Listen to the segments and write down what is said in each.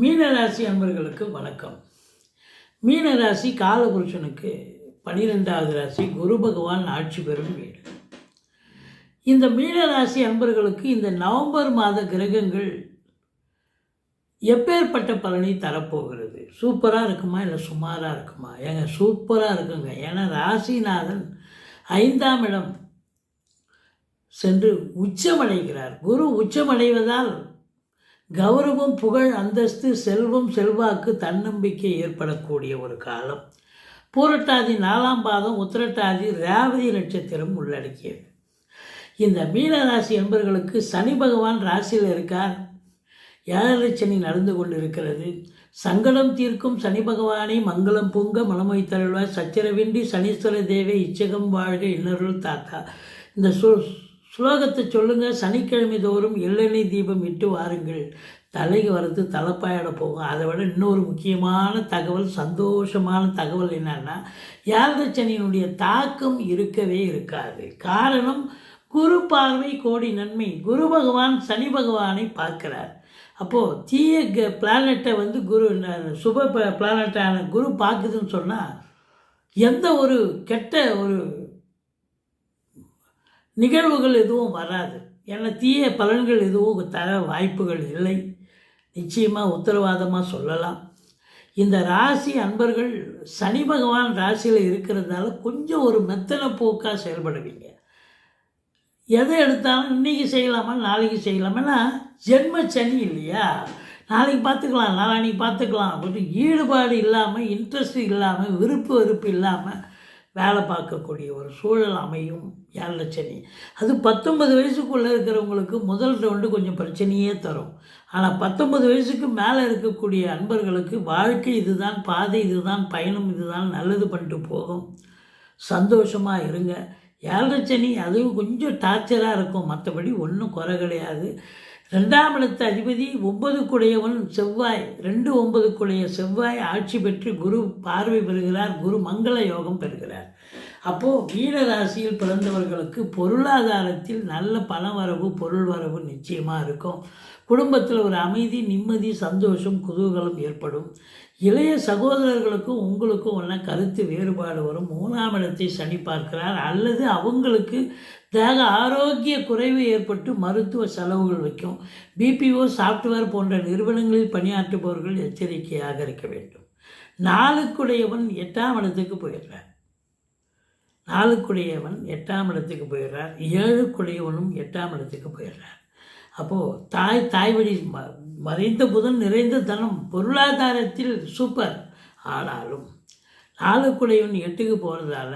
மீனராசி அன்பர்களுக்கு வணக்கம். மீனராசி காலபுருஷனுக்கு பனிரெண்டாவது ராசி குரு பகவான் ஆட்சி பெறும் வீடு. இந்த மீனராசி அன்பர்களுக்கு இந்த நவம்பர் மாத கிரகங்கள் எப்பேற்பட்ட பலனை தரப்போகிறது? சூப்பராக இருக்குமா இல்லை சுமாராக இருக்குமா? ஏங்க சூப்பராக இருக்குங்க. ஏன்னா ராசிநாதன் ஐந்தாம் இடம் சென்று உச்சமடைகிறார். குரு உச்சமடைவதால் கௌரவம் புகழ் அந்தஸ்து செல்வம் செல்வாக்கு தன்னம்பிக்கை ஏற்படக்கூடிய ஒரு காலம். பூரட்டாதி நாலாம் பாதம் உத்திரட்டாதி ரேவதி நட்சத்திரம் உள்ளடக்கியது. இந்த மீனராசி என்பவர்களுக்கு சனி பகவான் ராசியில் இருக்கார். ஏழரை சனி நடந்து கொண்டிருக்கிறது. சங்கடம் தீர்க்கும் சனி பகவானை மங்களம் பூங்க மனமை தருள்வாய் சச்சரவின்றி சனீஸ்வர தேவை இச்சகம் வாழ்க இன்னருள் தாத்தா. இந்த சு ஸ்லோகத்தை சொல்லுங்கள் சனிக்கிழமை தோறும் எள்ளெண்ணெய் தீபம் இட்டு வாருங்கள். தலைக்கு வரது தலைப்பாயிட போகும் அதை விட இன்னொரு முக்கியமான தகவல் சந்தோஷமான தகவல் என்னன்னா ஏழரை தாக்கம் இருக்கவே இருக்காது. காரணம் குரு பார்வை கோடி நன்மை. குரு பகவான் சனி பகவானை பார்க்கிறார். அப்போது தீய க பிளானட்டை வந்து குரு சுப பிளானட்டான குரு பார்க்குதுன்னு சொன்னால் எந்த ஒரு கெட்ட ஒரு நிகழ்வுகள் எதுவும் வராது. ஏன்னா தீய பலன்கள் எதுவும் தர வாய்ப்புகள் இல்லை. நிச்சயமாக உத்தரவாதமாக சொல்லலாம். இந்த ராசி அன்பர்கள் சனி பகவான் ராசியில் இருக்கிறதால கொஞ்சம் ஒரு மெத்தனை போக்காக செயல்படுவீங்க. எதை எடுத்தாலும் இன்றைக்கி செய்யலாமா நாளைக்கு செய்யலாமா? ஜென்ம சனி இல்லையா? நாளைக்கு பார்த்துக்கலாம் நாளைக்கு பார்த்துக்கலாம். அப்படின்னு ஈடுபாடு இல்லாமல் இன்ட்ரெஸ்ட் இல்லாமல் விருப்பு வெறுப்பு இல்லாமல் வேலை பார்க்கக்கூடிய ஒரு சூழல் அமையும். ஏழரை சனி அது பத்தொன்பது வயசுக்குள்ளே இருக்கிறவங்களுக்கு முதல் ரவுண்டு கொஞ்சம் பிரச்சனையே தரும். ஆனால் பத்தொன்பது வயசுக்கு மேலே இருக்கக்கூடிய அன்பர்களுக்கு வாழ்க்கை இதுதான் பாதை இதுதான் பயணம் இதுதான் நல்லது பண்ணிட்டு போகும். சந்தோஷமாக இருங்க. ஏழரை சனி அதுவும் கொஞ்சம் டார்ச்சராக இருக்கும். மற்றபடி ஒன்றும் குறை கிடையாது. ரெண்டாம் இடத்த அதிபதி ஒன்பதுக்குடையவன் செவ்வாய் ரெண்டு ஒன்பதுக்குடைய செவ்வாய் ஆட்சி பெற்று குரு பார்வை பெறுகிறார் குரு மங்கள யோகம் பெறுகிறார். அப்போது வீர ராசியில் பிறந்தவர்களுக்கு பொருளாதாரத்தில் நல்ல பண வரவு பொருள் வரவு நிச்சயமாக இருக்கும். குடும்பத்தில் ஒரு அமைதி நிம்மதி சந்தோஷம் குதூகலம் ஏற்படும். இளைய சகோதரர்களுக்கும் உங்களுக்கும் ஒன்றா கருத்து வேறுபாடு வரும். மூணாம் இடத்தை சனி பார்க்கிறார். அல்லது அவங்களுக்கு தேக ஆரோக்கிய குறைவு ஏற்பட்டு மருத்துவ செலவுகள் வைக்கும். பிபிஓ சாஃப்ட்வேர் போன்ற நிறுவனங்களில் பணியாற்றுபவர்கள் எச்சரிக்கையாக இருக்க வேண்டும். நாளுக்குடையவன் எட்டாம் இடத்துக்கு போயிடுறார். நாலுக்குடையவன் எட்டாம் இடத்துக்கு போயிடுறார். ஏழுக்குடையவனும் எட்டாம் இடத்துக்கு போயிடுறார். அப்போது தாய் தாய் வழி ம மறைந்த புதன் நிறைந்த தனம் பொருளாதாரத்தில் சூப்பர் ஆனாலும் நாலுக்குடையவன் எட்டுக்கு போகிறதால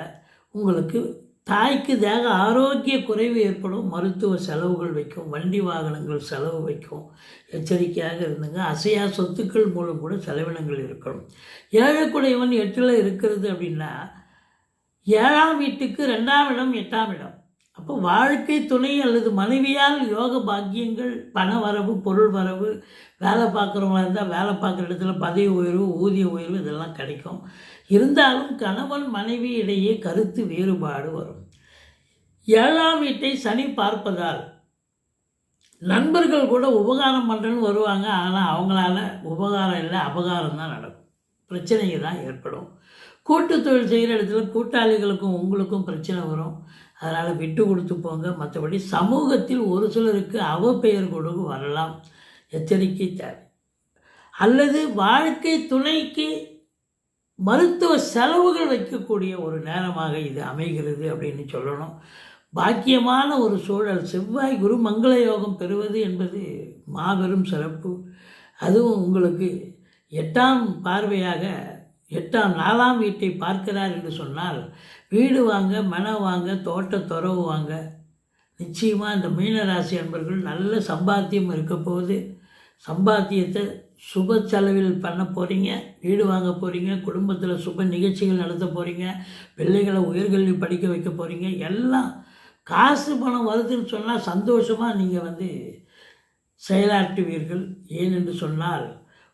உங்களுக்கு தாய்க்கு தேக ஆரோக்கிய குறைவு ஏற்படும். மருத்துவ செலவுகள் வைக்கும் வண்டி வாகனங்கள் செலவு வைக்கும். எச்சரிக்கையாக இருந்துங்க. அசையா சொத்துக்கள் மூலம் கூட செலவினங்கள் இருக்கணும். ஏழைக்குடையவன் எட்டில் இருக்கிறது அப்படின்னா ஏழாம் வீட்டுக்கு ரெண்டாம் இடம் எட்டாம் இடம். அப்போ வாழ்க்கை துணை அல்லது மனைவியால் யோக பாக்கியங்கள் பண வரவு பொருள் வரவு வேலை பார்க்குறவங்களா இருந்தால் வேலை பார்க்குற இடத்துல பதவி உயர்வு ஊதிய உயர்வு இதெல்லாம் கிடைக்கும். இருந்தாலும் கணவன் மனைவி இடையே கருத்து வேறுபாடு வரும். ஏழாம் வீட்டை சனி பார்ப்பதால் நண்பர்கள் கூட உபகாரம் பண்ணுறேன்னு வருவாங்க. ஆனால் அவங்களால உபகாரம் இல்லை அபகாரம் தான் நடக்கும். பிரச்சனைகள் தான் ஏற்படும். கூட்டு தொழில் செய்கிற இடத்துல கூட்டாளிகளுக்கும் உங்களுக்கும் பிரச்சனை வரும். அதனால் விட்டு கொடுத்து போங்க. மற்றபடி சமூகத்தில் ஒரு சிலருக்கு அவப்பெயர் கொடுக்க வரலாம். எச்சரிக்கை தேவை. அல்லது வாழ்க்கை துணைக்கு மருத்துவ செலவுகள் வைக்கக்கூடிய ஒரு நேரமாக இது அமைகிறது அப்படின்னு சொல்லணும். பாக்கியமான ஒரு சூழல். செவ்வாய் குரு மங்கள யோகம் பெறுவது என்பது மாபெரும் சிறப்பு. அதுவும் உங்களுக்கு எட்டாம் பார்வையாக எட்டாம் நாலாம் வீட்டை பார்க்கிறார் என்று சொன்னால் வீடு வாங்க மனம் வாங்க தோட்ட துறவு வாங்க. நிச்சயமாக இந்த மீனராசி அன்பர்கள் நல்ல சம்பாத்தியம் இருக்க போகுது. சம்பாத்தியத்தை சுப செலவில் பண்ண போகிறீங்க வீடு வாங்க போகிறீங்க குடும்பத்தில் சுப நிகழ்ச்சிகள் நடத்த போகிறீங்க பிள்ளைகளை உயர்கல்வி படிக்க வைக்க போகிறீங்க எல்லாம் காசு பணம் வருதுன்னு சொன்னால் சந்தோஷமாக நீங்கள் வந்து செயலாற்றுவீர்கள். ஏனென்று சொன்னால்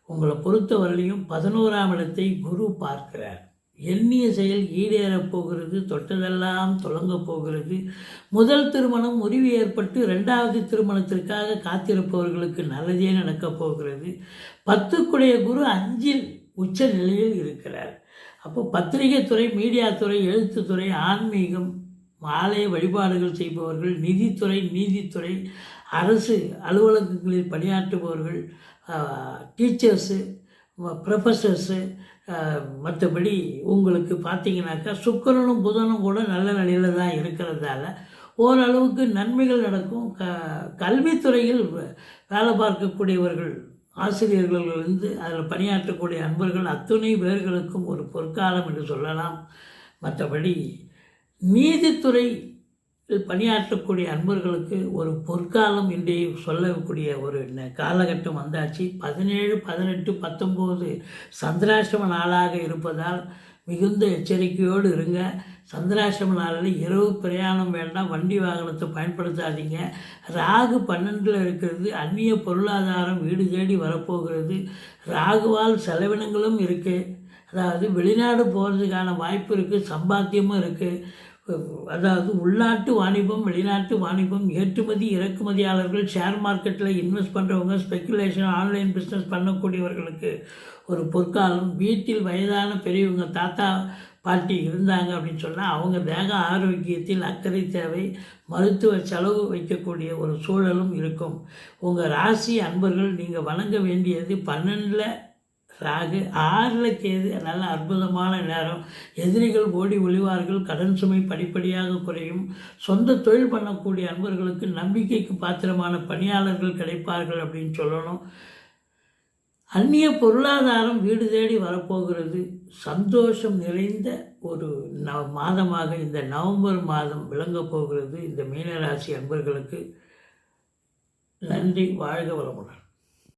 உங்களை பொறுத்தவரையிலையும் பதினோராம் இடத்தை குரு பார்க்கிறார். எண்ணிய செயல் ஈடேறப் போகிறது தொட்டதெல்லாம் தொடங்கப் போகிறது. முதல் திருமணம் முறிவு ஏற்பட்டு ரெண்டாவது திருமணத்திற்காக காத்திருப்பவர்களுக்கு நல்லதே நடக்கப் போகிறது. பத்துக்குடைய குரு அஞ்சில் உச்ச நிலையில் இருக்கிறார். அப்போ பத்திரிகை துறை மீடியா துறை எழுத்துத்துறை ஆன்மீகம் ஆலய வழிபாடுகள் செய்பவர்கள் நிதித்துறை நீதித்துறை அரசு அலுவலகங்களில் பணியாற்றுபவர்கள் டீச்சர்ஸு ப்ரொஃபஸர்ஸு மற்றபடி உங்களுக்கு பார்த்தீங்கன்னாக்கா சுக்கரனும் புதனும் கூட நல்ல நிலையில் தான் இருக்கிறதால ஓரளவுக்கு நன்மைகள் நடக்கும். க கல்வித்துறையில் வேலை பார்க்கக்கூடியவர்கள் ஆசிரியர்களிலிருந்து அதில் பணியாற்றக்கூடிய அன்பர்கள் அத்துணை பேர்களுக்கும் ஒரு பொற்காலம் என்று சொல்லலாம். மற்றபடி நீதித்துறை பணியாற்றக்கூடிய அன்பர்களுக்கு ஒரு பொற்காலம் இன்றைய சொல்லக்கூடிய ஒரு காலகட்டம் வந்தாச்சு. பதினேழு பதினெட்டு பத்தொம்போது சந்திராசிரம நாளாக இருப்பதால் மிகுந்த எச்சரிக்கையோடு இருங்க. சந்திராசிரம நாளில் இரவு பிரயாணம் வேண்டாம். வண்டி வாகனத்தை பயன்படுத்தாதீங்க. ராகு பன்னெண்டில் இருக்கிறது. அந்நிய பொருளாதாரம் வீடு தேடி வரப்போகிறது. ராகுவால் செலவினங்களும் இருக்குது அதாவது வெளிநாடு போகிறதுக்கான வாய்ப்பு இருக்குது சம்பாத்தியமும் இருக்குது அதாவது உள்நாட்டு வாணிபம் வெளிநாட்டு வாணிபம் ஏற்றுமதி இறக்குமதியாளர்கள் ஷேர் மார்க்கெட்டில் இன்வெஸ்ட் பண்ணுறவங்க ஸ்பெக்குலேஷன் ஆன்லைன் பிஸ்னஸ் பண்ணக்கூடியவர்களுக்கு ஒரு பொற்காலம். வீட்டில் வயதான பெரியவங்க தாத்தா பாட்டி இருந்தாங்க அப்படின்னு சொன்னால் அவங்க தேக ஆரோக்கியத்தில் அக்கறை தேவை மருத்துவ செலவு வைக்கக்கூடிய ஒரு சூழலும் இருக்கும். உங்கள் ராசி அன்பர்கள் நீங்கள் வணங்க வேண்டியது பன்னெண்டில் ராகு ஆறில் கேது நல்ல அற்புதமான நேரம். எதிரிகள் ஓடி ஒளிவார்கள் கடன் சுமை படிப்படியாக குறையும். சொந்த தொழில் பண்ணக்கூடிய அன்பர்களுக்கு நம்பிக்கைக்கு பாத்திரமான பணியாளர்கள் கிடைப்பார்கள் அப்படின்னு சொல்லணும். அந்நிய பொருளாதாரம் வீடு தேடி வரப்போகிறது. சந்தோஷம் நிறைந்த ஒரு ந மாதமாக இந்த நவம்பர் மாதம் விளங்கப் போகிறது இந்த மீனராசி அன்பர்களுக்கு. நன்றி வாழ்க வளமுடன்.